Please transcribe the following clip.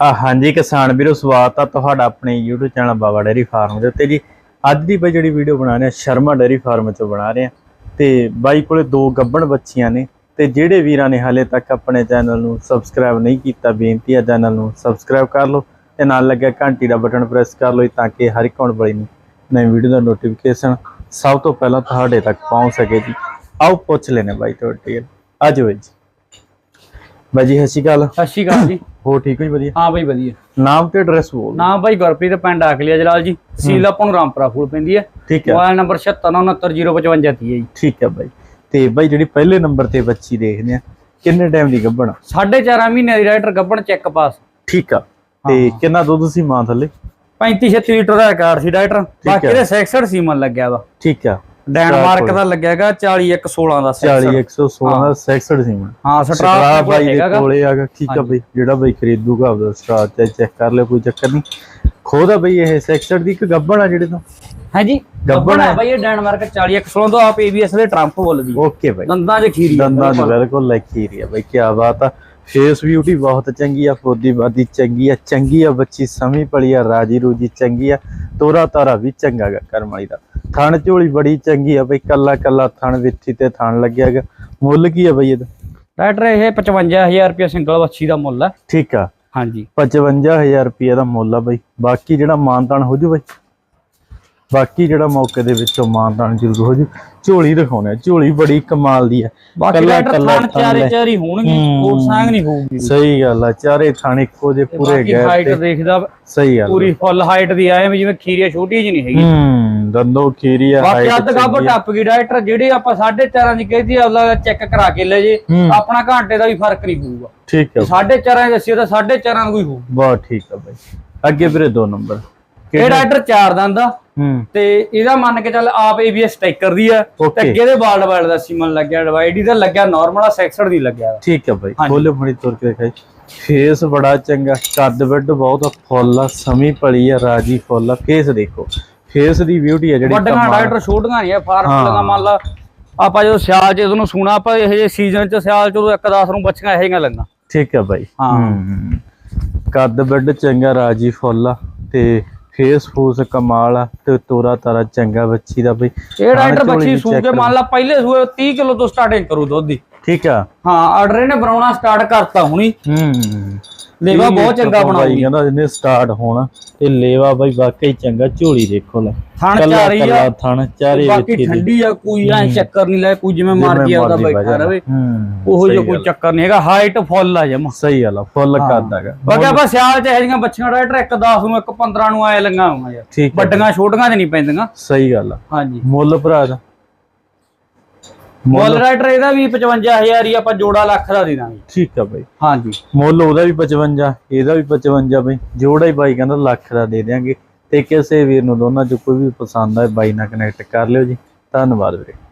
ਆ ਹਾਂਜੀ ਕਿਸਾਨ ਵੀਰੋ, ਸਵਾਗਤ ਆ ਤੁਹਾਡਾ ਆਪਣੇ YouTube channel Baba dairy farm ਦੇ ਉੱਤੇ ਜੀ। ਅੱਜ ਦੀ ਬਈ ਜਿਹੜੀ ਵੀਡੀਓ ਬਣਾ ਰਹੇ ਆ, ਸ਼ਰਮਾ ਡੇਰੀ ਫਾਰਮ ਚੋਂ ਬਣਾ ਰਹੇ ਆ। ਤੇ ਬਾਈ ਕੋਲੇ ਦੋ ਗੱਬਣ ਬੱਚੀਆਂ ਨੇ ਤੇ ਜਿਹੜੇ ਵੀਰਾਂ ਨੇ ਹਾਲੇ ਤੱਕ ਆਪਣੇ ਚੈਨਲ ਨੂੰ ਸਬਸਕ੍ਰਾਈਬ ਨਹੀਂ ਕੀਤਾ, ਬੇਨਤੀ ਆ ਚੈਨਲ ਨੂੰ ਸਬਸਕ੍ਰਾਈਬ ਕਰ ਲਓ ਤੇ ਨਾਲ ਲੱਗਿਆ ਘੰਟੀ ਦਾ ਬਟਨ ਪ੍ਰੈਸ ਕਰ ਲਓ ਤਾਂ ਕਿ ਹਰ ਇੱਕ ਆਉਣ ਵਾਲੀ ਨਵੀਂ ਵੀਡੀਓ ਦਾ ਨੋਟੀਫਿਕੇਸ਼ਨ ਸਭ ਤੋਂ ਪਹਿਲਾਂ ਤੁਹਾਡੇ ਤੱਕ ਪਹੁੰਚ ਸਕੇ ਜੀ। ਆਓ ਪੁੱਛ ਲੈਨੇ ਬਾਈ ਤੁਹਾਡੇ ਅੱਜ ਹੋਏ ਜੀ। ਬਾਈ ਜੀ ਸਤਿ ਸ਼੍ਰੀ ਅਕਾਲ। ਸਤਿ ਸ਼੍ਰੀ ਅਕਾਲ ਜੀ। ਹੋ ਠੀਕ ਹੋ ਜੀ ਵਧੀਆ? ਹਾਂ ਬਾਈ ਵਧੀਆ। ਨਾਮ ਤੇ ਐਡਰੈਸ ਬੋਲ ਨਾਮ ਬਾਈ ਗੁਰਪ੍ਰੀਤ ਪਿੰਡ ਆਖਲੀਆ ਜਲਾਲ ਜੀ। ਸੀਲ ਆਪਾਂ ਨੂੰ ਰਾਮਪੁਰਾ ਫੂਲ ਪੈਂਦੀ ਹੈ। ਠੀਕ ਹੈ। ਮੋਬਾਈਲ ਨੰਬਰ 7699705530 ਹੈ ਜੀ। ਠੀਕ ਹੈ ਬਾਈ। ਤੇ ਬਾਈ ਜਿਹੜੀ ਪਹਿਲੇ ਨੰਬਰ ਤੇ ਬੱਚੀ ਦੇਖਦੇ ਆ ਕਿੰਨੇ ਟਾਈਮ ਦੀ ਗੱਭਣ? ਸਾਢੇ ਚਾਰਾਂ ਮਹੀਨੇ ਦੀ ਰਾਈਟਰ ਗੱਬਣ ਚੈੱਕ ਪਾਸ ਠੀਕ ਆ। ਤੇ ਕਿੰਨਾ ਦੁੱਧ ਸੀ ਮਾਂ ਥੱਲੇ? 35 36 ਲੀਟਰ ਦਾ ਰਿਕਾਰਡ ਸੀ ਰਾਈਟਰ ਬਾਕੀ। ਇਹਦੇ 66 ਸੀਮਨ ਲੱਗਿਆ ਵਾ। ਠੀਕ ਆ। ਡੈਨਮਾਰਕ ਦਾ ਲੱਗਿਆਗਾ 40 1 16 ਦਾ 40 116 ਦਾ 66 ਸੀ ਮਾਂ ਹਾਂ ਸਟਰਾ ਬਾਈ ਦੇ ਕੋਲੇ ਆਗਾ ਠੀਕ ਆ ਬਾਈ ਜਿਹੜਾ ਬਾਈ ਖਰੀਦੂਗਾ ਆਪਦਾ ਸਟਰਾ ਤੇ ਚੈੱਕ ਕਰ ਲਿਓ ਕੋਈ ਚੱਕਰ ਨਹੀਂ। ਖੋਦਾ ਬਾਈ ਇਹ 66 ਦੀ ਇੱਕ ਗੱਭਣ ਆ ਜਿਹੜੇ ਤੋਂ। ਹਾਂਜੀ ਗੱਬਣ। ਹੈ। ਬਾਈ ਇਹ ਡੈਨਮਾਰਕ 40 1 16 ਤੋਂ ਆਪ ABS ਦੇ ਟਰੰਪ ਬੋਲਦੀ ਓਕੇ ਬਾਈ। ਦੰਦਾਂ 'ਚ ਖੀਰੀ ਆ ਦੰਦਾਂ ਦੀ ਬਿਲਕੁਲ। ਲੱਗੀ ਰਹੀ ਆ ਬਾਈ ਕੀ ਬਾਤ ਆ। ਫੇਸ ਬਿਊਟੀ ਬਹੁਤ ਚੰਗੀ ਆ ਫੋਦੀ ਬਾਦੀ ਚੰਗੀ ਆ ਚੰਗੀ ਆ ਬੱਚੀ ਸਮੀ ਪਲੀ ਆ ਰਾਜੀ ਰੂਜੀ ਚੰਗੀ ਆ ਤੋਰਾ ਤਾਰਾ ਵੀ ਚੰਗਾ ਕਰਮ ਵਾਲੀ ਦਾ। ਥਣ ਝੋਲੀ ਬੜੀ ਚੰਗੀ ਆ ਬਈ ਕੱਲਾ ਕੱਲਾ ਥਣ ਵਿੱਥੀ ਤੇ ਥਣ ਲੱਗਿਆ ਗਾ ਮੁੱਲ ਕੀ ਆ ਬਈ ਇਹਦਾ? ਰਾਈਟਰ ਇਹ 55000 ਰੁਪਏ ਸਿੰਗਲ ਵੱਛੀ ਦਾ ਮੁੱਲ ਹੈ ਠੀਕ ਆ। ਹਾਂਜੀ। 55000 ਰੁਪਏ ਦਾ ਮੁੱਲ ਆ ਬਈ। ਬਾਕੀ ਜਿਹੜਾ ਮਾਨਤਾਨ ਹੋ ਜੂ ਬਈ। ਬਾਕੀ ਜਿਹੜਾ ਮੌਕੇ ਦੇ ਵਿੱਚੋਂ ਮਾਨਤਾਨ ਜ਼ਰੂਰ ਹੋ ਜੂ। ਝੋਲੀ ਦਿਖਾਉਣਾ ਝੋਲੀ ਬੜੀ ਕਮਾਲ ਦੀ ਆ। ਬਾਕੀ ਥਾਣ ਥਣ ਚਾਰੇ। ਚਾਰੀ ਹੋਣਗੇ। ਹੋਰ ਸਾਂਗ ਨਹੀਂ ਹੋਊਗੀ। ਸਹੀ ਗੱਲ ਆ। ਚਾਰੇ ਥਣ ਇੱਕੋ ਜੇ ਪੂਰੇ ਬਾਕੀ ਗਏ ਹਾਈਟ ਦੇਖਦਾ ਸਹੀ ਗੱਲ ਆ। ਪੂਰੀ ਫੁੱਲ ਹਾਈਟ ਦੀ ਆਏ ਜਿਵੇਂ ਖੀਰੀਆ ਛੋਟੀ ਜਿਹੀ ਨਹੀਂ ਹੈਗੀ ਦੰਦੋ ਖੀਰੀ ਆ ਬਾਕੀ ਅੱਧ ਗੱਬ ਆ। ਟੱਪ ਗਈ ਡਾਇਰੈਕਟਰ ਜਿਹੜੇ ਆਪਾਂ 4.5 ਦੀ ਕਹੀ ਅਗਲਾ ਚੈੱਕ ਕਰਾ ਕੇ ਲੈ ਜੇ। ਹੂੰ। ਆਪਣਾ ਘੰਟੇ ਦਾ ਵੀ ਫ਼ਰਕ ਨਹੀਂ ਹੋਊਗਾ ਠੀਕ ਆ। 4.5 ਦੱਸਿਓ ਤਾਂ 4.5 ਦਾ ਕੋਈ ਹੋਊ। ਬਹੁਤ ਠੀਕ ਆ ਬਾਈ। ਅੱਗੇ ਵੀਰੇ ਦੋ ਨੰਬਰ। ਇਹ ਡਾਇਰੈਕਟਰ 4 ਦੰਦ ਦਾ ਹੂੰ। ਤੇ ਇਹਦਾ ਮੰਨ ਕੇ ਚੱਲ ਆਪ ABS ਸਟicker ਦੀ ਆ। ਤੇ. ਅੱਗੇ ਦੇ ਬਾਲਡ ਬਾਲਡ ਦਾ ਸੀਮਨ ਲੱਗਿਆ ਡਿਵਾਈਡ ਦਾ ਲੱਗਿਆ ਨਾਰਮਲ ਆ 66 ਦੀ ਲੱਗਿਆ। ਠੀਕ ਆ ਬਾਈ। ਖੋਲੇ ਫੜੀ ਤੁਰ ਕੇ ਦਿਖਾਈ। ਫੇਸ ਬੜਾ ਚੰਗਾ। ਕੱਦ ਵੱਡ ਬਹੁਤ ਫੁੱਲ ਆ ਸਮੀ ਪਲੀ ਆ ਰਾਜੀ ਫੁੱਲ ਆ। ਫੇਸ ਦੇਖੋ। ਫੇਸ ਦੀ ਬਿਊਟੀ ਆ ਜਿਹੜੀ ਵੱਡੀਆਂ। ਡਾਇਰੈਕਟਰ ਛੋਟੀਆਂ ਨਹੀਂ ਆ ਫਾਰਮ ਹਾਂ। ਲਗਾ ਮੰਨ ਲਾ। ਆਪਾਂ ਜਦੋਂ ਸਿਆਲ ਚ ਉਹਨੂੰ ਸੁਣਾ ਆਪਾਂ ਇਹ ਜੇ ਸੀਜ਼ਨ ਚ ਸਿਆਲ ਚ ਉਦੋਂ ਇੱਕ 10 ਨੂੰ ਬੱਚੀਆਂ ਇਹੋ ਜਿਹੀਆਂ ਲੰਗਾ ਠੀਕ ਆ ਬਾਈ। ਹਾਂ। ਹੂੰ ਕੱਦ ਵੱਡ ਚੰਗਾ ਰਾਜੀ ਫੁੱਲ ਆ ਤੇ ਫੇਸ ਫੂਸ ਕਮਾਲ ਆ ਤੇ ਤੋਰਾ ਤਾਰਾ ਚੰਗਾ ਬੱਚੀ ਦਾ ਬਈ। ਇਹ ਡਾਇਰੈਕਟਰ ਝੋਲੀ ਬੱਚੀ ਸੂ ਕੇ ਮੰਨ ਲਾ ਪਹਿਲੇ ਸੂਏ 30 ਕਿਲੋ ਤੋਂ ਸਟਾਰਟਿੰਗ ਕਰੂ ਦੁੱਧ ਦੀ। ਠੀਕ ਆ। ਹਾਂ ਆਰਡਰ ਇਹਨੇ ਬਣਾਉਣਾ ਸਟਾਰਟ ਕਰਤਾ ਹੁਣੀ। ਹੂੰ। ਲੇਵਾ ਬਹੁਤ ਚੰਗਾ ਬਾਈ ਬਣਾਉਗੀ। ਕਹਿੰਦਾ ਇਹਨੇ ਸਟਾਰਟ ਹੋਣਾ। ਤੇ ਲੇਵਾ ਬਾਈ ਵਾਕਈ ਚੰਗਾ ਝੋਲੀ ਦੇਖੋ ਲੈ। ਥਣ ਚਾਰੀ ਆ। ਥਣ ਚਾਰੇ ਬਾਕੀ ਦੀ ਠੰਡੀ ਆ ਕੋਈ ਐ ਚੱਕਰ ਨਹੀਂ ਲੈ ਕੋਈ ਜਿਵੇਂ ਮਰਜ਼ੀ ਆ ਉਹਦਾ ਬੈਠਾ। ਰਵੇ। ਉਹੋ ਜਿਹਾ ਕੋਈ। ਚੱਕਰ ਨਹੀਂ ਹੈਗਾ ਹਾਈਟ ਫੁੱਲ ਆ ਜਮਾ। ਸਹੀ ਆ ਫੁੱਲ ਕਰਦਾਗਾ ਬਾਕੀ ਆਪਾਂ ਸਿਆਲ ਚ ਇਹ ਜਿਹੀਆਂ ਬੱਚੀਆਂ ਡਾਇਰੈਕਟਰ ਇੱਕ 10 ਨੂੰ ਇੱਕ 15 ਨੂੰ ਆਏ ਲੰਗਾ ਆਉਂਗਾ ਯਾਰ। ਵੱਡੀਆਂ ਛੋਟੀਆਂ ਤੇ ਨਹੀਂ ਪੈਂਦੀਆਂ। ਸਹੀ ਗੱਲ ਆ। ਹਾਂਜੀ। ਮੁੱਲ ਭਰਾ ਦਾ। ਮੁੱਲ ਰਾਈਟਰ ਇਹਦਾ ਵੀ 55000 ਹੀ ਆਪਾਂ ਜੋੜਾ ਲੱਖ ਦਾ ਦੇ ਦਾਂਗੇ। ਠੀਕ ਆ ਬਾਈ। ਹਾਂਜੀ। ਮੁੱਲ ਉਹਦਾ ਵੀ 55 ਇਹਦਾ ਵੀ 55 ਬਾਈ। ਜੋੜਾ ਹੀ ਬਾਈ ਕਹਿੰਦਾ ਲੱਖ ਦਾ ਦੇ ਦਿਆਂਗੇ। ਤੇ ਕਿਸੇ ਵੀਰ ਨੂੰ ਦੋਨਾਂ ਚ ਕੋਈ ਵੀ ਪਸੰਦ ਆਏ ਬਾਈ ਨਾਲ ਕਨੈਕਟ ਕਰ ਲਿਓ ਜੀ। ਧੰਨਵਾਦ ਵੀਰੇ।